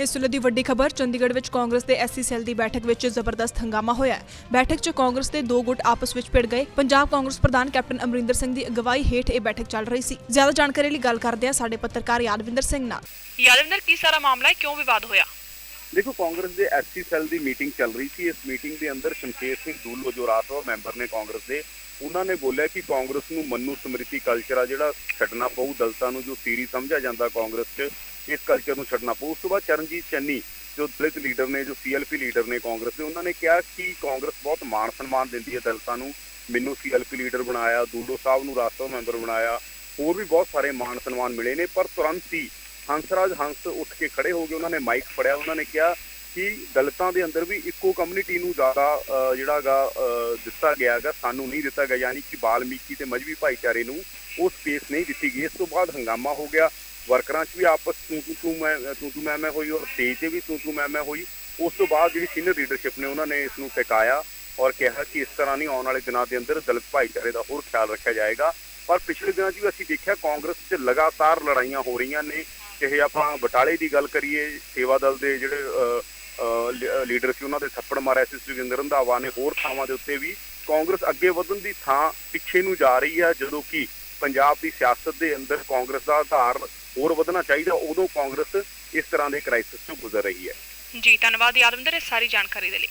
ਇਸ ਵੇਲੇ ਦੀ ਵੱਡੀ ਖਬਰ, ਚੰਡੀਗੜ੍ਹ ਵਿੱਚ ਕਾਂਗਰਸ ਦੇ ਐਸਸੀ ਸੈੱਲ ਦੀ ਬੈਠਕ ਵਿੱਚ ਜ਼ਬਰਦਸਤ ਹੰਗਾਮਾ ਹੋਇਆ ਬੈਠਕ 'ਚ ਕਾਂਗਰਸ ਦੇ ਦੋ ਗੁੱਟ ਆਪਸ ਵਿੱਚ ਭਿੜ ਗਏ। ਪੰਜਾਬ ਕਾਂਗਰਸ ਪ੍ਰਧਾਨ ਕੈਪਟਨ ਅਮਰਿੰਦਰ ਸਿੰਘ ਦੀ ਅਗਵਾਈ ਹੇਠ ਇਹ ਬੈਠਕ ਚੱਲ ਰਹੀ ਸੀ। ਜ਼ਿਆਦਾ ਜਾਣਕਾਰੀ ਲਈ ਗੱਲ ਕਰਦੇ ਹਾਂ ਸਾਡੇ ਪੱਤਰਕਾਰ ਯਾਦਵਿੰਦਰ ਸਿੰਘ ਨਾਲ। ਯਾਦਵਿੰਦਰ, ਕੀ ਸਾਰਾ ਮਾਮਲਾ ਹੈ? ਕਿਉਂ ਵਿਵਾਦ ਹੋਇਆ? ਦੇਖੋ, ਕਾਂਗਰਸ ਦੇ ਐਸਸੀ ਸੈੱਲ ਦੀ ਮੀਟਿੰਗ ਚੱਲ ਰਹੀ ਸੀ। ਇਸ ਮੀਟਿੰਗ ਦੇ ਅੰਦਰ ਸ਼ਮਸ਼ੇਰ ਸਿੰਘ ਦੂਲੋ ਜੋ ਰਾਠੌਰ ਮੈਂਬਰ ਨੇ ਕਾਂਗਰਸ ਦੇ। ਉਹਨਾਂ ਨੇ ਬੋਲਿਆ ਕਿ ਕਾਂਗਰਸ ਨੂੰ ਮੰਨੂ ਸਮ੍ਰਿਤੀ ਕਲਚਰ ਆ ਜਿਹੜਾ ਛੱਡਣਾ ਪਊ ਦਲਤਾਂ ਨੂੰ, ਜੋ ਸੀਰੀ ਸਮਝਿਆ ਜਾਂਦਾ ਕਾਂਗਰਸ 'ਚ, ਇਸ ਕਲਚਰ ਨੂੰ ਛੱਡਣਾ ਪਊ। ਉਸ ਤੋਂ ਬਾਅਦ ਚਰਨਜੀਤ ਚੰਨੀ, ਜੋ ਦਲਿਤ ਲੀਡਰ ਨੇ, ਜੋ ਸੀਐਲਪੀ ਲੀਡਰ ਨੇ ਕਾਂਗਰਸ ਦੇ, ਉਹਨਾਂ ਨੇ ਕਿਹਾ ਕਿ ਕਾਂਗਰਸ ਬਹੁਤ ਮਾਣ ਸਨਮਾਨ ਦਿੰਦੀ ਹੈ ਦਲਤਾਂ ਨੂੰ। ਮੈਨੂੰ ਸੀਐਲਪੀ ਲੀਡਰ ਬਣਾਇਆ, ਦੂਲੋ ਸਾਹਿਬ ਨੂੰ ਰਾਸ਼ਟਰ ਮੈਂਬਰ ਬਣਾਇਆ। ਹੋਰ ਵੀ ਬਹੁਤ ਸਾਰੇ ਮਾਣ ਸਨਮਾਨ ਮਿਲੇ ਨੇ, ਪਰ ਤੁਰੰਤ ਹੀ ਹੰਸਰਾਜ ਹੰਸ ਉੱਠ ਕੇ ਖੜੇ ਹੋ ਗਏ ਉਹਨਾਂ ਨੇ ਮਾਈਕ ਫੜਿਆ ਉਹਨਾਂ ਨੇ ਕਿਹਾ ਕਿ ਦਲਿਤਾਂ ਦੇ ਅੰਦਰ ਵੀ ਇੱਕੋ ਕਮਿਊਨਿਟੀ ਨੂੰ ਜ਼ਿਆਦਾ ਅਹ, ਜਿਹੜਾ ਗਾ ਦਿੱਤਾ ਗਿਆ ਗਾ ਸਾਨੂੰ ਨਹੀਂ ਦਿੱਤਾ ਗਿਆ ਯਾਨੀ ਕਿ ਬਾਲਮੀਕੀ ਤੇ ਮਜਬੀ ਭਾਈਚਾਰੇ ਨੂੰ ਉਹ ਸਪੇਸ ਨਹੀਂ ਦਿੱਤੀ ਗਈ। ਇਸ ਤੋਂ ਬਾਅਦ ਹੰਗਾਮਾ ਹੋ ਗਿਆ ਵਰਕਰਾਂ 'ਚ ਵੀ ਆਪਸ ਤੂੰ ਤੂੰ ਤੂੰ ਮੈਂ ਤੂੰ ਤੂੰ ਮੈਂ ਮੈਂ ਹੋਈ ਔਰ ਸਟੇਜ 'ਤੇ ਵੀ ਤੂੰ ਤੂੰ ਮੈਂ ਮੈਂ ਹੋਈ। ਉਸ ਤੋਂ ਬਾਅਦ ਜਿਹੜੀ ਸੀਨੀਅਰ ਲੀਡਰਸ਼ਿਪ ਨੇ ਉਹਨਾਂ ਨੇ ਇਸ ਨੂੰ ਟਿਕਾਇਆ ਔਰ ਕਿਹਾ ਕਿ ਇਸ ਤਰ੍ਹਾਂ ਨਹੀਂ ਆਉਣ ਵਾਲੇ ਦਿਨਾਂ ਦੇ ਅੰਦਰ ਦਲਿਤ ਭਾਈਚਾਰੇ ਦਾ ਹੋਰ ਖਿਆਲ ਰੱਖਿਆ ਜਾਏਗਾ। ਪਰ ਪਿਛਲੇ ਦਿਨਾਂ 'ਚ ਵੀ ਅਸੀਂ ਦੇਖਿਆ ਕਾਂਗਰਸ 'ਚ ਲਗਾਤਾਰ ਲੜਾਈਆਂ ਹੋ ਰਹੀਆਂ ਨੇ। ਚਾਹੇ ਆਪਾਂ ਬਟਾਲੇ ਦੀ ਗੱਲ ਕਰੀਏ ਸੇਵਾ ਦਲ ਦੇ ਜਿਹੜੇ ਅਹ, ਲੀਡਰ ਸੀ ਉਹਨਾਂ ਦੇ ਥੱਪੜ ਮਾਰਿਆ ਸੀ ਸੁਖਿੰਦਰ ਰੰਧਾਵਾ ਨੇ ਹੋਰ ਥਾਵਾਂ ਦੇ ਉੱਤੇ ਵੀ। ਕਾਂਗਰਸ ਅੱਗੇ ਵਧਣ ਦੀ ਥਾਂ ਪਿੱਛੇ ਨੂੰ ਜਾ ਰਹੀ ਹੈ ਜਦੋਂ ਕਿ ਪੰਜਾਬ ਦੀ ਸਿਆਸਤ ਦੇ ਅੰਦਰ ਕਾਂਗਰਸ ਦਾ ਆਧਾਰ ਹੋਰ ਵਧਣਾ ਚਾਹੀਦਾ ਉਦੋਂ ਕਾਂਗਰਸ ਇਸ ਤਰ੍ਹਾਂ ਦੇ ਕ੍ਰਾਈਸਿਸ ਤੋਂ ਗੁਜ਼ਰ ਰਹੀ ਹੈ। ਜੀ ਧੰਨਵਾਦ ਯਾਦਵਿੰਦਰ ਇਸ ਸਾਰੀ ਜਾਣਕਾਰੀ ਦੇ ਲਈ।